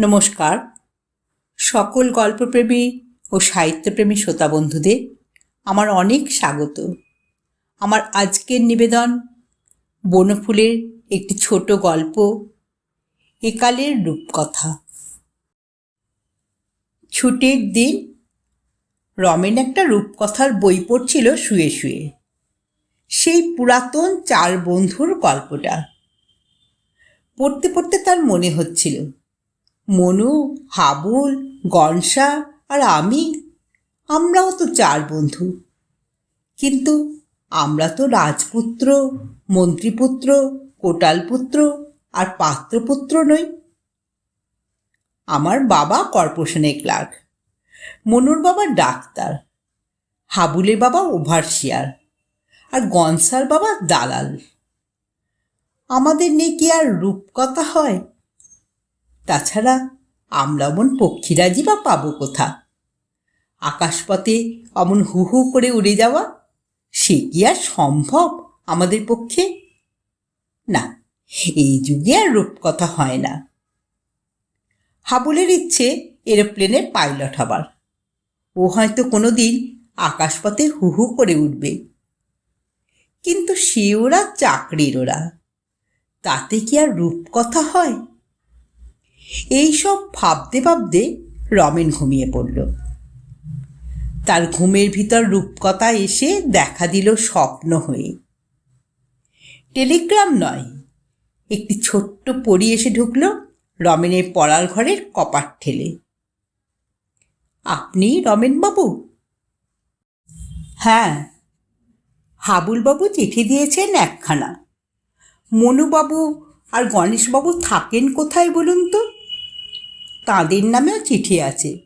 নমস্কার। সকল গল্পপ্রেমী ও সাহিত্যপ্রেমী শ্রোতা বন্ধুদের আমার অনেক স্বাগত। আমার আজকের নিবেদন বনফুলের একটি ছোট গল্প, একালের রূপকথা। ছুটির দিন রমেন একটা রূপকথার বই পড়ছিল শুয়ে শুয়ে। সেই পুরাতন চার বন্ধুর গল্পটা। পড়তে পড়তে তার মনে হচ্ছিল মনু, হাবুল গনসা আর আমি। আমরাও তো চার বন্ধু। কিন্তু আমরা তো রাজপুত্র, মন্ত্রীপুত্র, কোটালপুত্র আর পাত্রপুত্র নই। আমার বাবা কর্পোরেশনের ক্লার্ক, মনুর বাবা ডাক্তার, হাবুলের বাবা ওভারসিয়ার আর গনসার বাবা দালাল। আমাদের নিয়ে কি আর রূপকথা হয়? তাছাড়া আমরা অমন পক্ষীরাজি বা পাবো কোথা? আকাশপথে অমন হু হু করে উড়ে যাওয়া? সে কি আর সম্ভব আমাদের পক্ষে? না, এই যুগে আর রূপকথা হয় না। হাবুলের ইচ্ছে এরোপ্লেনের পাইলট হবার। ও হয়তো কোনো দিন আকাশপথে হু হু করে উঠবে কিন্তু সে ওরা চাকরির ওরা। তাতে কি আর রূপকথা হয়? এইসব ভাবতে ভাবতে রমেন ঘুমিয়ে পড়ল। তার ঘুমের ভিতর রূপকথা এসে দেখা দিল স্বপ্ন হয়ে। টেলিগ্রাম নয়, একটি ছোট্ট পরি এসে ঢুকল রমেনের পড়ার ঘরের কপাট ঠেলে। আপনি রমেনবাবু? হ্যাঁ হাবুলবাবু চিঠি দিয়েছেন একখানা। মনুবাবু আর গণেশবাবু থাকেন কোথায় বলুন তো? তাঁদের নামেও চিঠি আছে।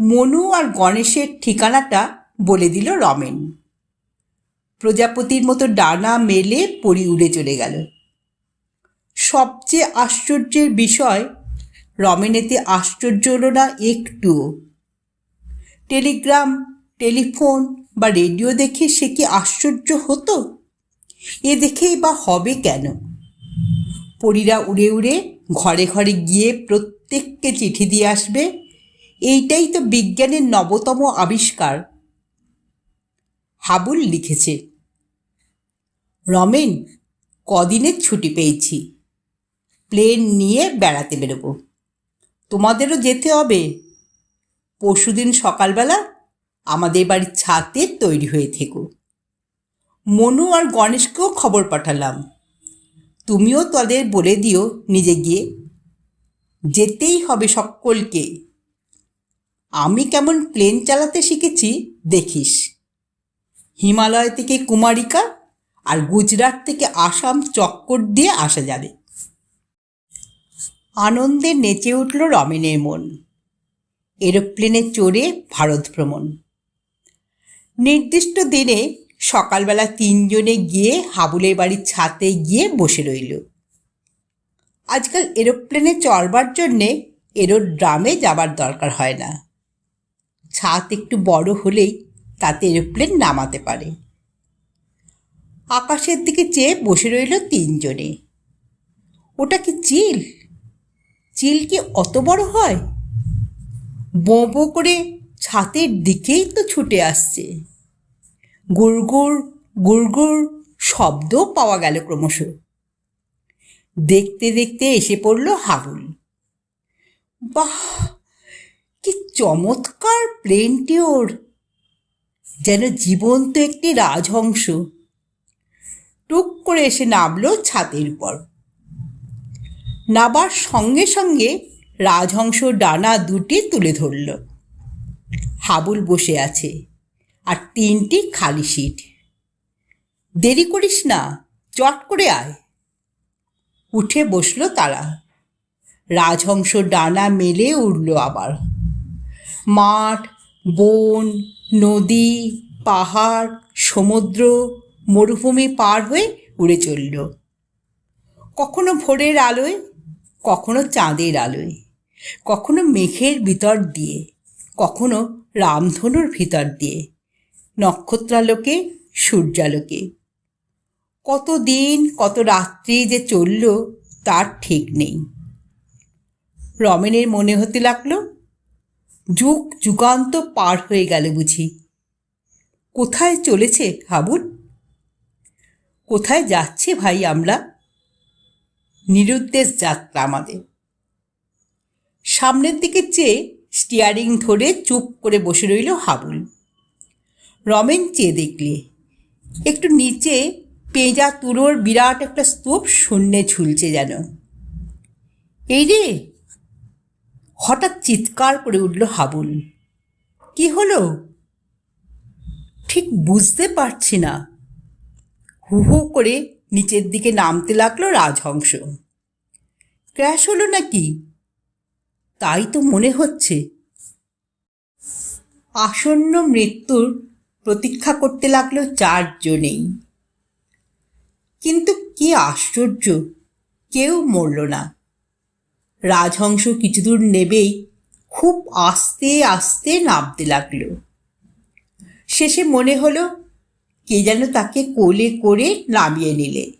মনু আর গণেশের ঠিকানাটা বলে দিল রমেন। প্রজাপতির মতো ডানা মেলে পরি উড়ে চলে গেল। সবচেয়ে আশ্চর্যের বিষয়, রমেনেতে আশ্চর্য হলো না একটুও। টেলিগ্রাম, টেলিফোন বা রেডিও দেখে সে কি আশ্চর্য হতো? এ দেখেই বা হবে কেন? পরীরা উড়ে উড়ে ঘরে ঘরে গিয়ে প্রত্যেককে চিঠি দিয়ে আসবে। এইটাই তো বিজ্ঞানের নবতম আবিষ্কার। হাবুল লিখেছে, রমেন, কদিনের ছুটি পেয়েছি। প্লেন নিয়ে বেড়াতে বেরোবো। তোমাদেরও যেতে হবে। পরশুদিন সকালবেলা আমাদের বাড়ির ছাতে তৈরি হয়ে থেকো। মনু আর গণেশকেও খবর পাঠালাম। তুমিও তাদের বলে দিও নিজে গিয়ে। যেতেই হবে সকলকে। আমি কেমন প্লেন চালাতে শিখেছি, দেখিস। হিমালয় থেকে কুমারিকা আর গুজরাট থেকে আসাম চক্কর দিয়ে আসা যাবে। আনন্দে নেচে উঠল রমেনের মন। এরোপ্লেনে চড়ে ভারত ভ্রমণ। নির্দিষ্ট দিনে সকালবেলা তিনজনে গিয়ে হাবুলের বাড়ির ছাতে গিয়ে বসে রইল। আজকাল এরোপ্লেনে চড়বার জন্যে এরোড্রামে যাবার দরকার হয় না। ছাদ একটু বড় হলেই তাতে এরোপ্লেন নামাতে পারে। আকাশের দিকে চেয়ে বসে রইল তিনজনে। ওটা কি চিল? চিল কি অত বড় হয়? বো বো করে ছাতের দিকেই তো ছুটে আসছে। গুড়গুড় গুড়গুড় শব্দ পাওয়া গেল ক্রমশ। দেখতে দেখতে এসে পড়ল হাবুল বাহ, কি চমৎকার প্লেনটি ওর! যেন জীবন্ত একটি রাজহংস। টুক করে এসে নামলো ছাদের উপর। নাবার সঙ্গে সঙ্গে রাজহংস ডানা দুটি তুলে ধরল। হাবুল বসে আছে। আর তিনটি খালি সিট। দেরি করিস না, চট করে আয়। উঠে বসল তারা। রাজহংস ডানা মেলে উড়ল আবার। মাঠ, বন, নদী, পাহাড়, সমুদ্র মরুভূমি পার হয়ে উড়ে চলল। কখনো ভোরের আলোয়, কখনো চাঁদের আলোয়, কখনো মেঘের ভিতর দিয়ে, কখনো রামধনুর ভিতর দিয়ে। নক্ষত্রালোকে, সূর্যালোকে। কত দিন কত রাত্রি যে চলল, তার ঠিক নেই। রমেনের মনে হতে লাগল, যুগ যুগান্ত পার হয়ে গেল বুঝি। কোথায় চলেছে হাবুল? কোথায় যাচ্ছে ভাই আমরা? নিরুদ্দেশ যাত্রা আমাদের। সামনের দিকে চেয়ে স্টিয়ারিং ধরে চুপ করে বসে রইল হাবুল। রমেন চেয়ে দেখলে। একটু নিচে পেঁজা তুলোর বিরাট একটা স্তূপ শূন্যে ঝুলছে যেন। এই রে! হঠাৎ চিৎকার করে উঠল হাবুল। কি হলো? ঠিক বুঝতে পারছি না। হু হু করে নিচের দিকে নামতে লাগল রাজহংস। ক্র্যাশ হলো নাকি? তাই তো মনে হচ্ছে। আসন্ন মৃত্যুর প্রতীক্ষা করতে লাগল চারজনেই। কিন্তু কি আশ্চর্য, কেউ মরল না। রাজহংস কিছু দূর নেবেই খুব আস্তে আস্তে নামতে লাগল। শেষে মনে হলো, কে যেন তাকে কোলে করে নামিয়ে নিলে।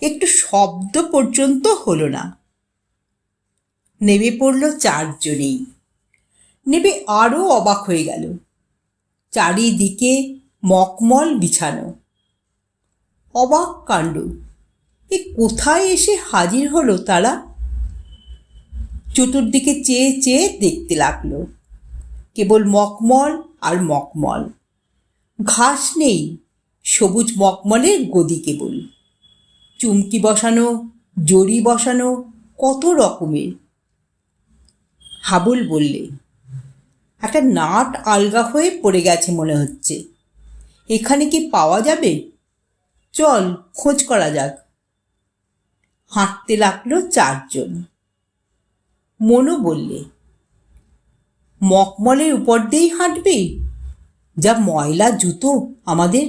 একটু শব্দ পর্যন্ত হলো না। নেমে পড়ল চারজনেই। নেবে আরও অবাক হয়ে গেল। চারিদিকে মকমল বিছানো। অবাক কাণ্ড। এ কোথায় এসে হাজির হলো তারা? চতুর্দিকে চেয়ে চেয়ে দেখতে লাগল। কেবল মকমল আর মকমল। ঘাস নেই, সবুজ মকমলের গদি কেবল। চুমকি বসানো, জড়ি বসানো কত রকমের। হাবুল বললে একটা নাট আলগা হয়ে পড়ে গেছে মনে হচ্ছে। এখানে কি পাওয়া যাবে? চল, খোঁজ করা যাক। হাঁটতে লাগল চারজন। মনু বললে, মকমলের উপর দিয়েই হাঁটবে? যা ময়লা, জুতো আমাদের?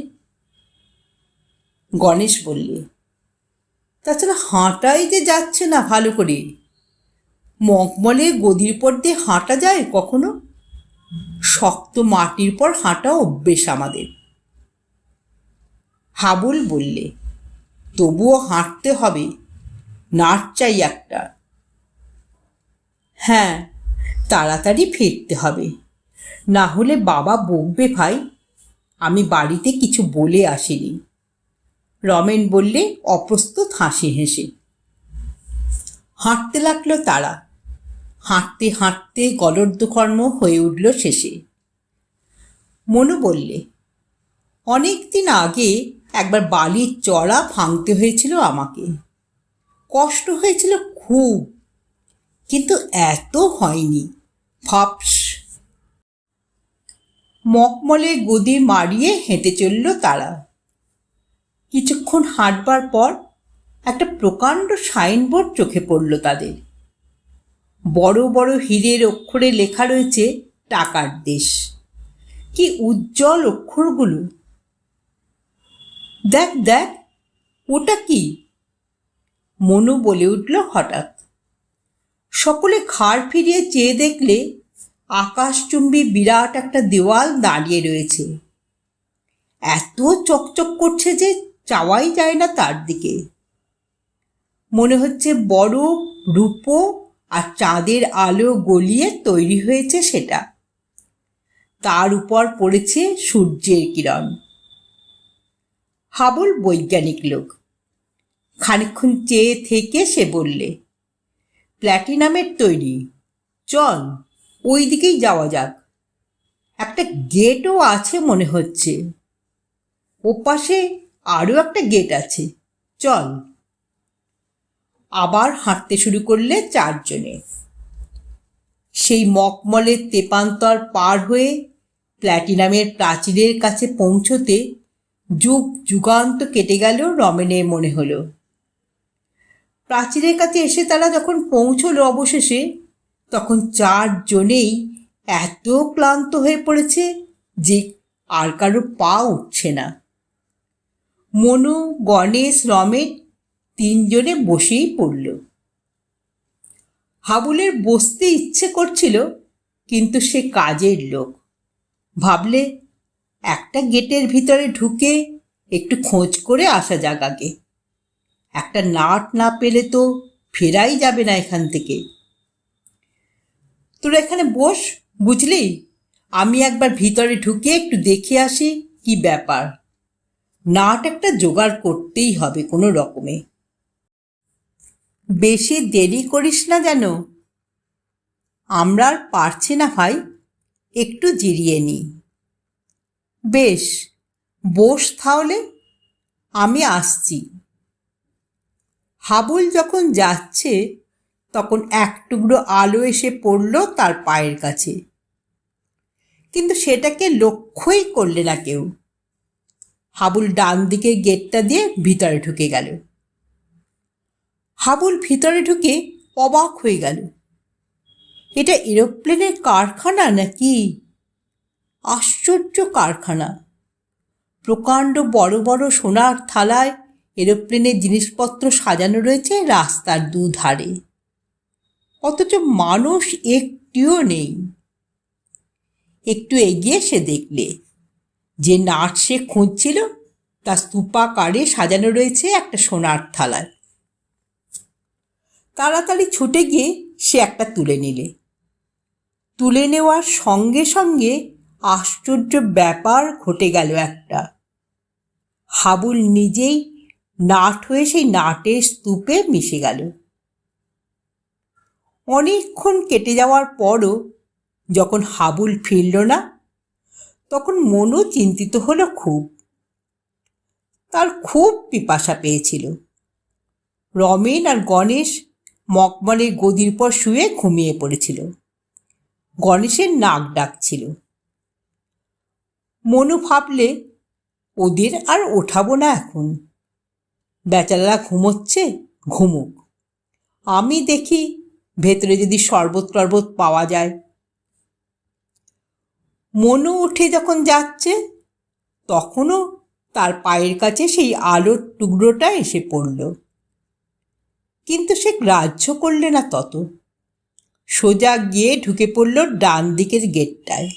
গণেশ বললে, তাছাড়া হাঁটাই যে যাচ্ছে না ভালো করে। মকমলে গদির পর দিয়ে হাঁটা যায় কখনো? শক্ত মাটির পর হাঁটা অভ্যেস আমাদের। হাবুল বললে, তবুও হাঁটতে হবে, নাট চাই একটা। হ্যাঁ তাড়াতাড়ি ফিরতে হবে। না হলে বাবা বকবে ভাই, আমি বাড়িতে কিছু বলে আসিনি। রমেন বললে, অপ্রস্তুত হাসি হেসে। হাঁটতে লাগল তারা। হাঁটতে হাঁটতে গলর্দকর্ম হয়ে উঠল শেষে। মনু বললে, অনেক দিন আগে একবার বালির চড়া ভাঙতে হয়েছিল আমাকে। কষ্ট হয়েছিল খুব, কিন্তু এত হয়নি। ফাপস মকমলে গদি মারিয়ে হেঁটে চলল তারা। কিছুক্ষণ হাঁটবার পর একটা প্রকাণ্ড সাইনবোর্ড চোখে পড়ল তাদের। বড় বড় হীরের অক্ষরে লেখা রয়েছে টাকার দেশ। কি উজ্জ্বল অক্ষরগুলো। দেখ দেখ, ওটা কি? মনু বলে উঠল হঠাৎ। সকলে ঘাড় ফিরিয়ে চেয়ে দেখলে আকাশচুম্বী বিরাট একটা দেওয়াল দাঁড়িয়ে রয়েছে। এত চকচক করছে যে চাওয়াই যায় না তার দিকে। মনে হচ্ছে বড়, রূপো আর চাঁদের আলো গলিয়ে তৈরি হয়েছে সেটা। তার উপর পড়েছে সূর্যের কিরণ। হাবল বৈজ্ঞানিক লোক। খানিক্ষণ চেয়ে থেকে সে বললে, প্ল্যাটিনামের তৈরি। চল, ওই দিকেই যাওয়া যাক। একটা গেটও আছে মনে হচ্ছে। ওপাশে আরও একটা গেট আছে। চল। আবার হাঁটতে শুরু করলে চারজনে। সেই মকমলের তেপান্তর পার হয়ে প্ল্যাটিনামের প্রাচীরের কাছে পৌঁছতে যুগ যুগান্ত কেটে গেল রমেনের মনে হলো। প্রাচীরের কাছে এসে তারা যখন পৌঁছলো অবশেষে, তখন চারজনেই এত ক্লান্ত হয়ে পড়েছে যে আর কারও পা উঠছে না। মনু, গণেশ রমেন তিনজনে বসেই পড়ল। হাবুলের বসতে ইচ্ছে করছিল, কিন্তু সে কাজের লোক। ভাবলে, একটা গেটের ভিতরে ঢুকে একটু খোঁজ করে আসা যাক আগে। একটা নাট না পেলে তো ফেরাই যাবে না এখান থেকে। তোরা এখানে বস, বুঝলি? আমি একবার ভিতরে ঢুকে একটু দেখে আসি কি ব্যাপার। নাট একটা জোগাড় করতেই হবে কোনো রকমে। বেশি দেরি করিস না যেন। আমরা আর পারছি না ভাই, একটু জিরিয়ে নিই বেশ, বস তাহলে, আমি আসছি। হাবুল যখন যাচ্ছে, তখন এক টুকরো আলো এসে পড়ল তার পায়ের কাছে। কিন্তু সেটাকে লক্ষ্যই করলে না কেউ। হাবুল ডান দিকে গেটটা দিয়ে ভিতরে ঢুকে গেল। হাবুল ভিতরে ঢুকে অবাক হয়ে গেল। এটা এরোপ্লেনের কারখানা নাকি? আশ্চর্য কারখানা। প্রকাণ্ড বড় বড় সোনার থালায় এরোপ্লেনের জিনিসপত্র সাজানো রয়েছে রাস্তার দুধারে। অথচ মানুষ একটিও নেই। একটু এগিয়ে সে দেখলে, যে নাট সে খুঁজছিল তা স্তূপাকারে সাজানো রয়েছে একটা সোনার থালায়। তাড়াতাড়ি ছুটে গিয়ে সে একটা তুলে নিলে। তুলে নেওয়ার সঙ্গে সঙ্গে আশ্চর্য ব্যাপার ঘটে গেল একটা। হাবুল নিজেই নাট হয়ে সেই নাটের স্তূপে মিশে গেল। অনেকক্ষণ কেটে যাওয়ার পরও যখন হাবুল ফিরল না, তখন মনও চিন্তিত হলো খুব। তার খুব পিপাসা পেয়েছিল। রমেন আর গণেশ মকমলের গদির পর শুয়ে ঘুমিয়ে পড়েছিল। গণেশের নাক ডাকছিল। মনু ভাবলে, ওদের আর ওঠাবো না এখন। বেচারারা ঘুমোচ্ছে, ঘুমুক। আমি দেখি ভেতরে যদি শরবত টরবত পাওয়া যায়। মনু উঠে যখন যাচ্ছে, তখনও তার পায়ের কাছে সেই আলোর টুকরোটা এসে পড়ল। কিন্তু সে গ্রাহ্য করলে না তত। সোজা গিয়ে ঢুকে পড়ল ডান দিকের গেটটায়।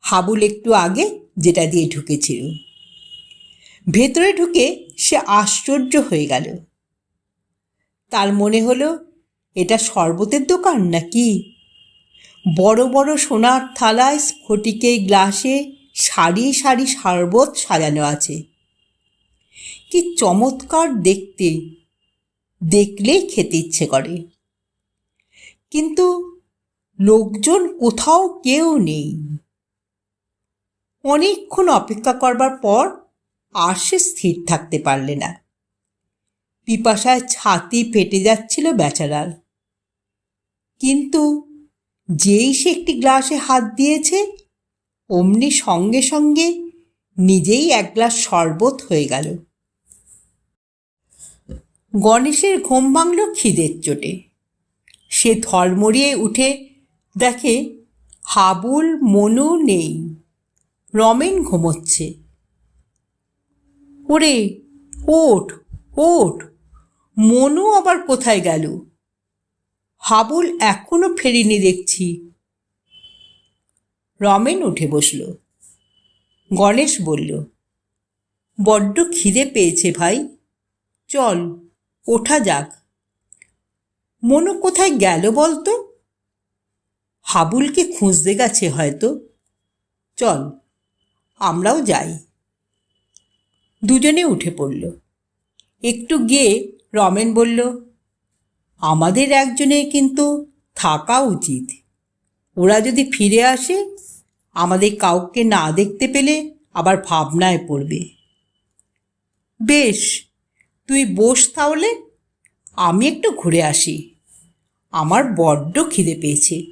হাবুল একটু আগে যেটা দিয়ে ঢুকেছিল। ভেতরে ঢুকে সে আশ্চর্য হয়ে গেল। তার মনে হলো, এটা শরবতের দোকান নাকি? বড় বড় সোনার থালায় স্ফটিকে গ্লাসে সারি সারি শরবত সাজানো আছে। কি চমৎকার দেখতে! দেখলেই খেতে ইচ্ছে করে। কিন্তু লোকজন কোথাও কেউ নেই। অনেকক্ষণ অপেক্ষা করবার পর আর সে স্থির থাকতে পারলে না। পিপাসায় ছাতি ফেটে যাচ্ছিল বেচারার। কিন্তু যেই সে একটি গ্লাসে হাত দিয়েছে, অমনি সঙ্গে সঙ্গে নিজেই এক গ্লাস শরবত হয়ে গেল। গণেশের ঘুম ভাঙল খিদের চোটে। সে ধর্মড়িয়ে উঠে দেখে হাবুল মনু নেই, রমেন ঘুমোচ্ছে। ওরে, ওঠ ওঠ, মনু আবার কোথায় গেল? হাবুল এখনও ফেরিনি দেখছি। রমেন উঠে বসল। গণেশ বলল, বড্ড খিদে পেয়েছে ভাই, চল। ওঠা যাক। মনু কোথায় গেল বলতো? হাবুলকে খুঁজতে গেছে হয়তো। চল, আমরাও যাই। দুজনে উঠে পড়ল। একটু গিয়ে রমেন বলল, আমাদের একজনে কিন্তু থাকা উচিত। ওরা যদি ফিরে আসে, আমাদের কাউকে না দেখতে পেলে আবার ভাবনায় পড়বে। বেশ তুই বস তাহলে? আমি একটু ঘুরে আসি। আমার বড্ড খিদে পেয়েছে।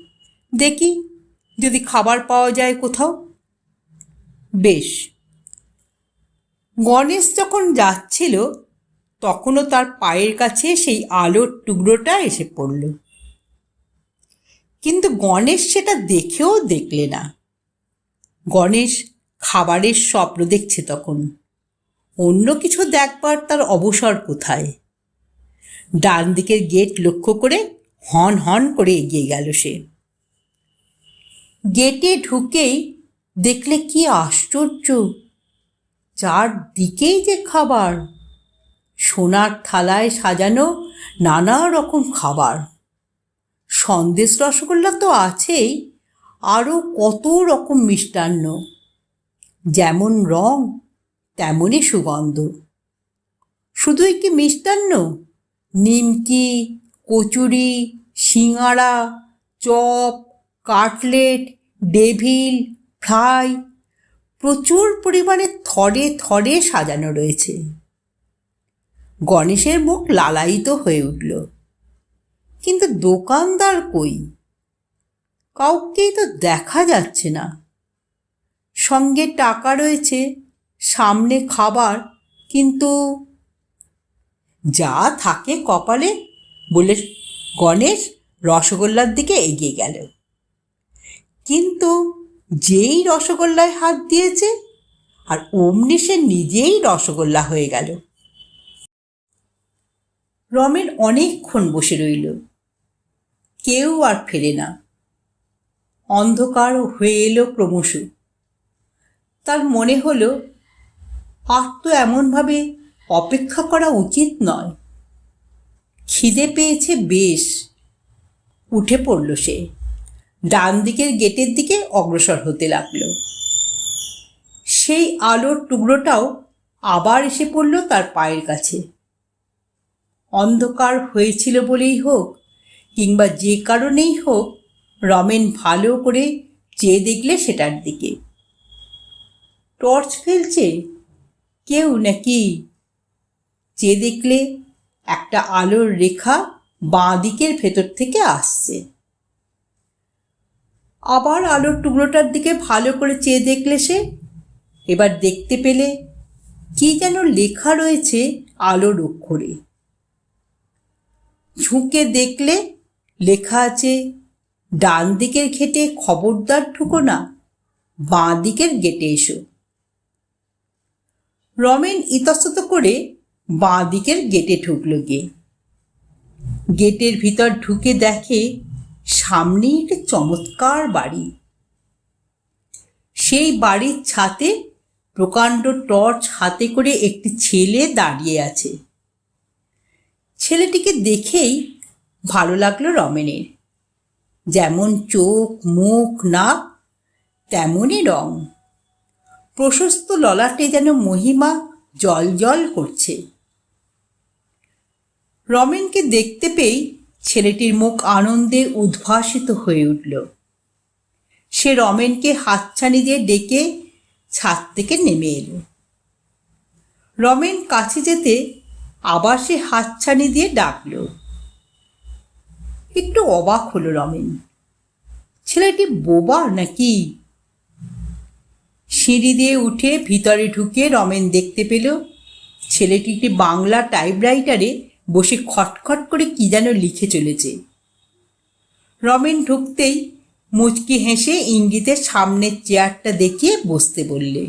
দেখি, যদি খাবার পাওয়া যায় কোথাও? বেশ। গণেশ যখন যাচ্ছিল, তখনও তার পায়ের কাছে সেই আলোর টুকরোটা এসে পড়ল। কিন্তু গণেশ সেটা দেখেও দেখলে না। গণেশ খাবারের স্বপ্ন দেখছে তখন। অন্য কিছু দেখবার তার অবসর কোথায়? ডান দিকের গেট লক্ষ্য করে হন হন করে এগিয়ে গেল সে। গেটে ঢুকেই দেখলে কি আশ্চর্য, চারদিকেই যে খাবার। সোনার থালায় সাজানো নানা রকম খাবার। সন্দেশ রসগোল্লা তো আছেই আরও কত রকম মিষ্টান্ন। যেমন রং তেমনই সুগন্ধ। শুধুই কি মিষ্টান্ন? নিমকি, কচুরি, সিঙাড়া, চপ, কাটলেট, ডেভিল, ফ্রাই, প্রচুর পরিমাণে থরে থরে সাজানো রয়েছে। গণেশের মুখ লালায়িত হয়ে উঠল। কিন্তু দোকানদার কই? কাউকেই তো দেখা যাচ্ছে না। সঙ্গে টাকা রয়েছে। সামনে খাবার, কিন্তু যা থাকে কপালে বলে গণেশ রসগোল্লার দিকে এগিয়ে গেল। কিন্তু যেই রসগোল্লায় হাত দিয়েছে, আর অমনি সে নিজেই রসগোল্লা হয়ে গেল। রমেন অনেকক্ষণ বসে রইল। কেউ আর ফেরে না। অন্ধকার হয়ে এলো ক্রমশ। তার মনে হলো আর তো এমনভাবে অপেক্ষা করা উচিত নয়। খিদে পেয়েছে বেশ। উঠে পড়ল সে। ডান দিকের গেটের দিকে অগ্রসর হতে লাগল। সেই আলোর টুকরোটাও আবার এসে পড়ল তার পায়ের কাছে। অন্ধকার হয়েছিল বলেই হোক, কিংবা যে কারণেই হোক, রমেন ভালো করে চেয়ে দেখলে সেটার দিকে। টর্চ ফেলছে? কেউ নাকি চেয়ে দেখলে একটা আলোর রেখা বাঁ দিকের ভেতর থেকে আসছে। আবার আলোর টুকরোটার দিকে ভালো করে চেয়ে দেখলে সে। এবার দেখতে পেলে কি যেন লেখা রয়েছে আলোর অক্ষরে। ঝুঁকে দেখলে লেখা আছে ডান দিকের ঘেটে খবরদার ঢুকো না বাঁ দিকের গেটে এসো। রমেন ইতস্তত করে বাঁ দিকের গেটে ঢুকলো গিয়ে গেটের ভিতর ঢুকে দেখে সামনেই একটি চমৎকার বাড়ি। সেই বাড়ির ছাতে প্রকাণ্ড টর্চ হাতে করে একটি ছেলে দাঁড়িয়ে আছে। ছেলেটিকে দেখেই ভালো লাগল রমেনের। যেমন চোখ, মুখ, নাক, তেমনই রং। প্রশস্ত ললাটে যেন মহিমা জল জল করছে। রমেনকে দেখতে পেয়েই ছেলেটির মুখ আনন্দে উদ্ভাসিত হয়ে উঠল। সে রমেনকে হাতছানি দিয়ে ডেকে ছাদ থেকে নেমে এলো। রমেন কাছে যেতে আবার সে হাতছানি দিয়ে ডাকল। একটু অবাক হলো রমেন। ছেলেটি বোবা নাকি? সিঁড়ি দিয়ে উঠে ভিতরে ঢুকে রমেন দেখতে পেল ছেলেটি একটি বাংলা টাইপরাইটারে বসে খটখট করে কি যেন লিখে চলেছে। রমেন ঢুকতেই মুচকি হেসে ইঙ্গিতের সামনের চেয়ারটা দেখিয়ে বসতে বললে।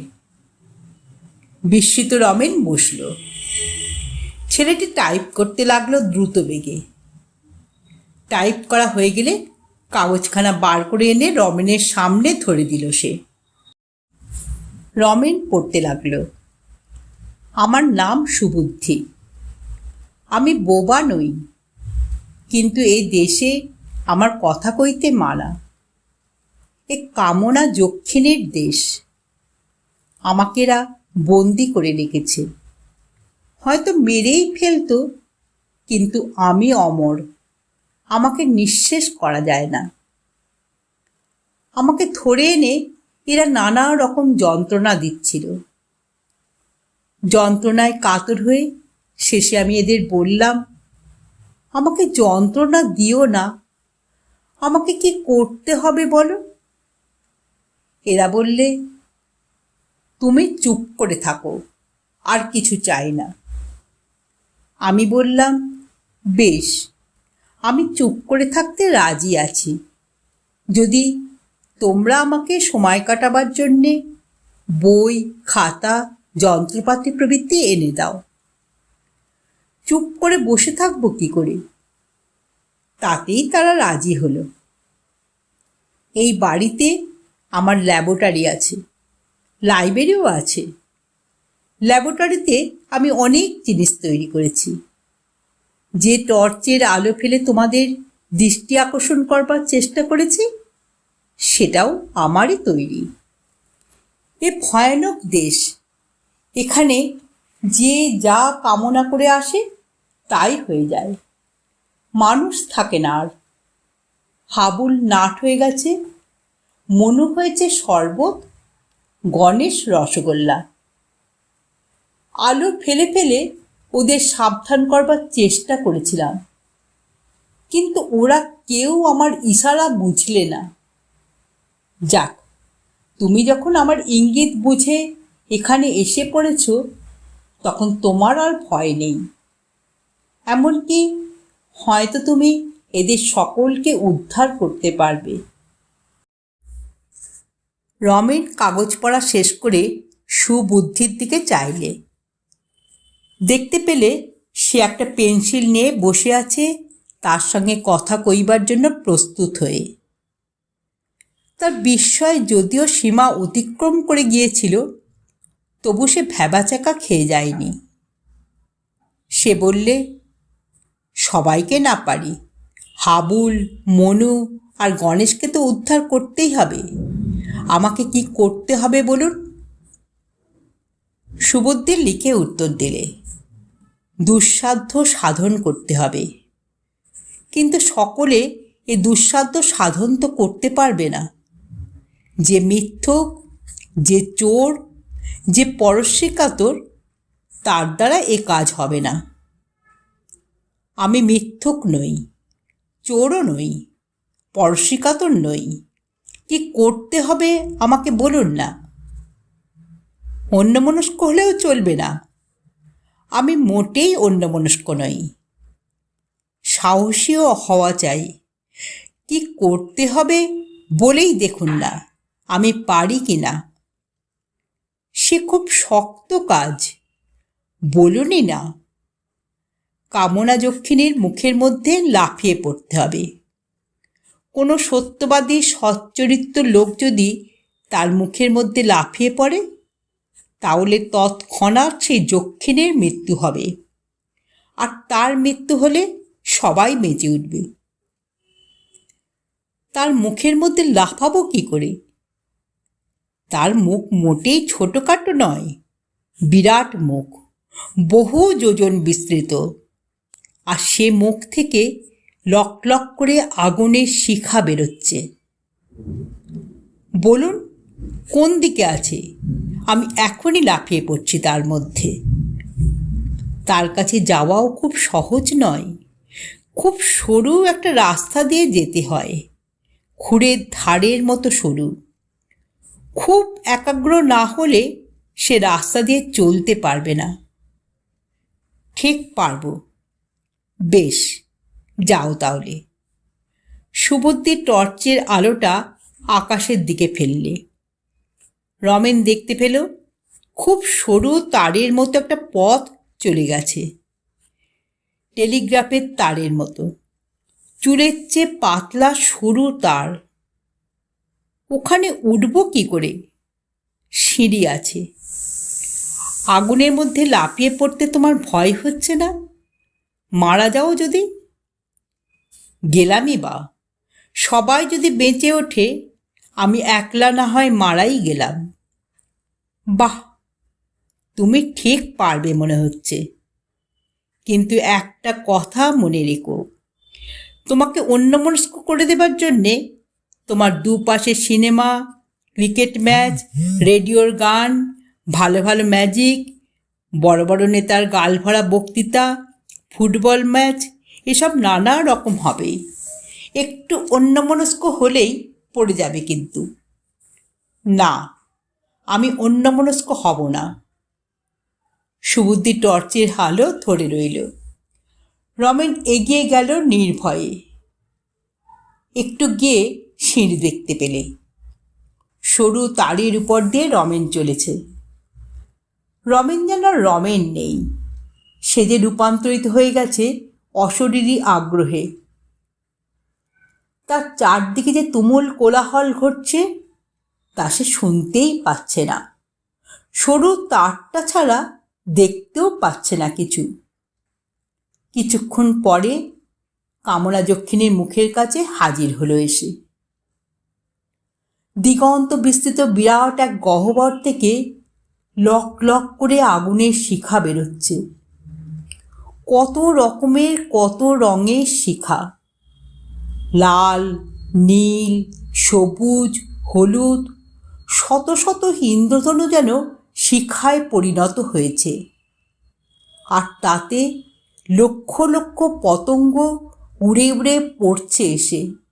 বিস্মিত রমেন বসল। ছেলেটি টাইপ করতে লাগল দ্রুত বেগে। টাইপ করা হয়ে গেলে কাগজখানা বার করে এনে রমেনের সামনে ধরে দিল সে। রমেন পড়তে লাগল। আমার নাম সুবুদ্ধি। আমি বোবা নই, কিন্তু এই দেশে আমার কথা কইতে মানা এ কামনা যক্ষিণের দেশ। আমাকেরা বন্দি করে রেখেছে। হয়তো মেরেই ফেলতো, কিন্তু আমি অমর। আমাকে নিঃশেষ করা যায় না। আমাকে ধরে এনে এরা নানা রকম যন্ত্রণা দিচ্ছিল। যন্ত্রণায় কাতর হয়ে শেষে আমি এদের বললাম, আমাকে যন্ত্রণা দিও না। আমাকে কি করতে হবে বলো? এরা বললে, তুমি চুপ করে থাকো, আর কিছু চাই না। আমি বললাম, বেশ, আমি চুপ করে থাকতে রাজি আছি। যদি তোমরা আমাকে সময় কাটাবার জন্যে বই, খাতা, যন্ত্রপাতি প্রভৃতি এনে দাও। চুপ করে বসে থাকব কি করে? তাতেই তারা রাজি হলো। এই বাড়িতে আমার ল্যাবরেটরি আছে, লাইব্রেরিও আছে। ল্যাবরেটরিতে আমি অনেক জিনিস তৈরি করেছি। যে টর্চের আলো ফেলে তোমাদের দৃষ্টি আকর্ষণ করবার চেষ্টা করেছি সেটাও আমারই তৈরি। এ ভয়ানক দেশ। এখানে যে যা কামনা করে আসে, তাই হয়ে যায়। মানুষ থাকে না আর। হাবুল নাট হয়ে গেছে। মনু হয়েছে শরবত, গণেশ রসগোল্লা। আলো ফেলে ফেলে ওদের সাবধান করবার চেষ্টা করেছিলাম। কিন্তু ওরা কেউ আমার ইশারা বুঝলে না। যাক, তুমি যখন আমার ইঙ্গিত বুঝে এখানে এসে পড়েছ, তখন তোমার আর ভয় নেই। এমনকি হয়তো তুমি এদের সকলকে উদ্ধার করতে পারবে। রমেন কাগজ পড়া শেষ করে সুবুদ্ধির দিকে চাইলে। দেখতে পেলে সে একটা পেন্সিল নিয়ে বসে আছে, তার সঙ্গে কথা কইবার জন্য প্রস্তুত হয়ে। তার বিস্ময় যদিও সীমা অতিক্রম করে গিয়েছিল, তবু সে ভ্যাবাচাকা খেয়ে যায়নি। সে বললে, সবাইকে না পারি। হাবুল, মনু আর গণেশকে তো উদ্ধার করতেই হবে। আমাকে কি করতে হবে বলুন? সুবুদ্ধির লিখে উত্তর দিলে, দুঃসাধ্য সাধন করতে হবে। কিন্তু সকলে এ দুঃসাধ্য সাধন তো করতে পারবে না। যে মিথ্যক, যে চোর, যে পরশ্রীকাতর তার দ্বারা এ কাজ হবে না। আমি মিথ্যক নই, চোরও নই পরশিকাতর নই। কি করতে হবে আমাকে বলুন না। অন্যমনস্ক হলেও চলবে না। আমি মোটেই অন্যমনস্ক নই। সাহসীও হওয়া চাই। কি করতে হবে বলেই দেখুন না। আমি পারি কি না? সে খুব শক্ত কাজ। বলুনই না। কামনা যক্ষিণীর মুখের মধ্যে লাফিয়ে পড়তে হবে। কোনো সত্যবাদী, সচ্চরিত্র লোক যদি তার মুখের মধ্যে লাফিয়ে পড়ে, তাহলে তৎক্ষণাৎ সেই যক্ষিণের মৃত্যু হবে। আর তার মৃত্যু হলে সবাই মেজে উঠবে। তার মুখের মধ্যে লাফাবো কি করে? তার মুখ মোটেই ছোটোখাটো নয়, বিরাট মুখ, বহু যোজন বিস্তৃত। আর সে মুখ থেকে লক লক করে আগুনের শিখা বেরোচ্ছে। বলুন, কোন দিকে আছে? আমি এখনই লাফিয়ে পড়ছি তার মধ্যে। তার কাছে যাওয়াও খুব সহজ নয়, খুব সরু একটা রাস্তা দিয়ে যেতে হয়, খুঁড়ের ধারের মতো সরু। খুব একাগ্র না হলে সে রাস্তা দিয়ে চলতে পারবে না। ঠিক পারব। বেশ, যাও তাহলে। সুবুদ্ধির টর্চের আলোটা আকাশের দিকে ফেললে। রমেন দেখতে পেল, খুব সরু তারের মতো একটা পথ চলে গেছে। টেলিগ্রাফের তারের মতো। চুলের চেয়ে পাতলা সরু তার। ওখানে উঠব কি করে? সিঁড়ি আছে। আগুনের মধ্যে লাফিয়ে পড়তে তোমার ভয় হচ্ছে না? মারা যাও যদি। গেলামই বা। সবাই যদি বেঁচে ওঠে, আমি একলা না হয় মারাই গেলাম। বাহ! তুমি ঠিক পারবে মনে হচ্ছে। কিন্তু একটা কথা মনে রেখো। তোমাকে অন্যমনস্ক করে দেবার জন্যে তোমার দুপাশে সিনেমা, ক্রিকেট ম্যাচ, রেডিওর গান, ভালো ভালো ম্যাজিক, বড় বড় নেতার গাল ভরা বক্তৃতা, ফুটবল ম্যাচ, এসব নানা রকম হবে। একটু অন্যমনস্ক হলেই পড়ে যাবে কিন্তু। না, আমি অন্যমনস্ক হব না। সুবুদ্ধি টর্চের হালও ধরে রইল। রমেন এগিয়ে গেল নির্ভয়ে। একটু গিয়ে সিঁড়ি দেখতে পেলে। সরু তারের উপর দিয়ে রমেন চলেছে। রমেন যেন রমেন নেই। সে যে রূপান্তরিত হয়ে গেছে অশরীরী আগ্রহে। তার চারদিকে যে তুমুল কোলাহল ঘটছে, তা সে শুনতেই পাচ্ছে না। সরু তারটা ছাড়া দেখতেও পাচ্ছে না কিছু। কিছুক্ষণ পরে কামনা যক্ষিণীর মুখের কাছে হাজির হলো এসে। দিগন্ত বিস্তৃত বিরাট এক গহ্বর থেকে লক লক করে আগুনের শিখা বেরোচ্ছে। কত রকমের, কত রঙের শিখা। লাল, নীল, সবুজ, হলুদ, শত শত ইন্দ্রধনু যেন শিখায় পরিণত হয়েছে। আর তাতে লক্ষ লক্ষ পতঙ্গ উড়ে উড়ে পড়ছে এসে।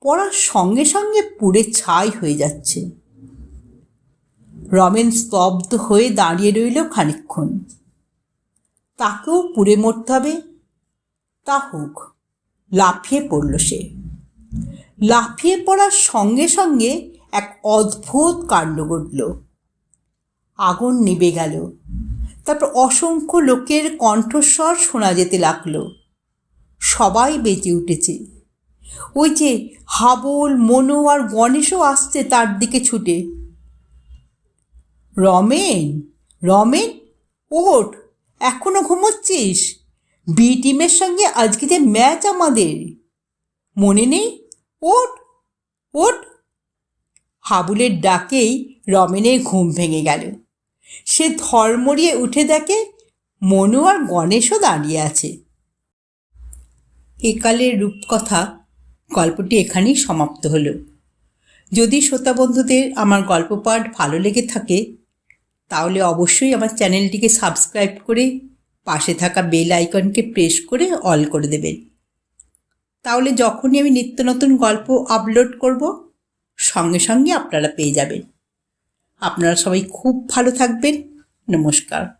পড়ার সঙ্গে সঙ্গে পুড়ে ছাই হয়ে যাচ্ছে। রমেন স্তব্ধ হয়ে দাঁড়িয়ে রইল খানিক্ষণ তাকেও পুড়ে মরতে হবে। তা হোক, লাফিয়ে পড়ল সে। লাফিয়ে পড়ার সঙ্গে সঙ্গে এক অদ্ভুত কাণ্ড ঘটল। আগুন নিভে গেল। তারপর অসংখ্য লোকের কণ্ঠস্বর শোনা যেতে লাগল। সবাই বেঁচে উঠেছে। ওই যে হাবল, মনো আর গণেশও আসছে তার দিকে ছুটে। রমেন রমেন, ওঠ, এখনও ঘুমোচ্ছিস? বি টিমের সঙ্গে আজকে যে ম্যাচ আমাদের। মনে নেই? ওঠ ওঠ। হাবুলের ডাকেই রমেনের ঘুম ভেঙে গেল। সে ধর্মরিয়ে উঠে দেখে মনু আর গণেশও দাঁড়িয়ে আছে। একালের রূপকথা গল্পটি এখানেই সমাপ্ত হলো। যদি শ্রোতা বন্ধুদের আমার গল্প পাঠ ভালো লেগে থাকে, তাহলে অবশ্যই আমার চ্যানেলটিকে সাবস্ক্রাইব করে পাশে থাকা বেল আইকনকে প্রেস করে অল করে দেবেন। তাহলে যখনই আমি নিত্য নতুন গল্প আপলোড করব, সঙ্গে সঙ্গে আপনারা পেয়ে যাবেন। আপনারা সবাই খুব ভালো থাকবেন। নমস্কার।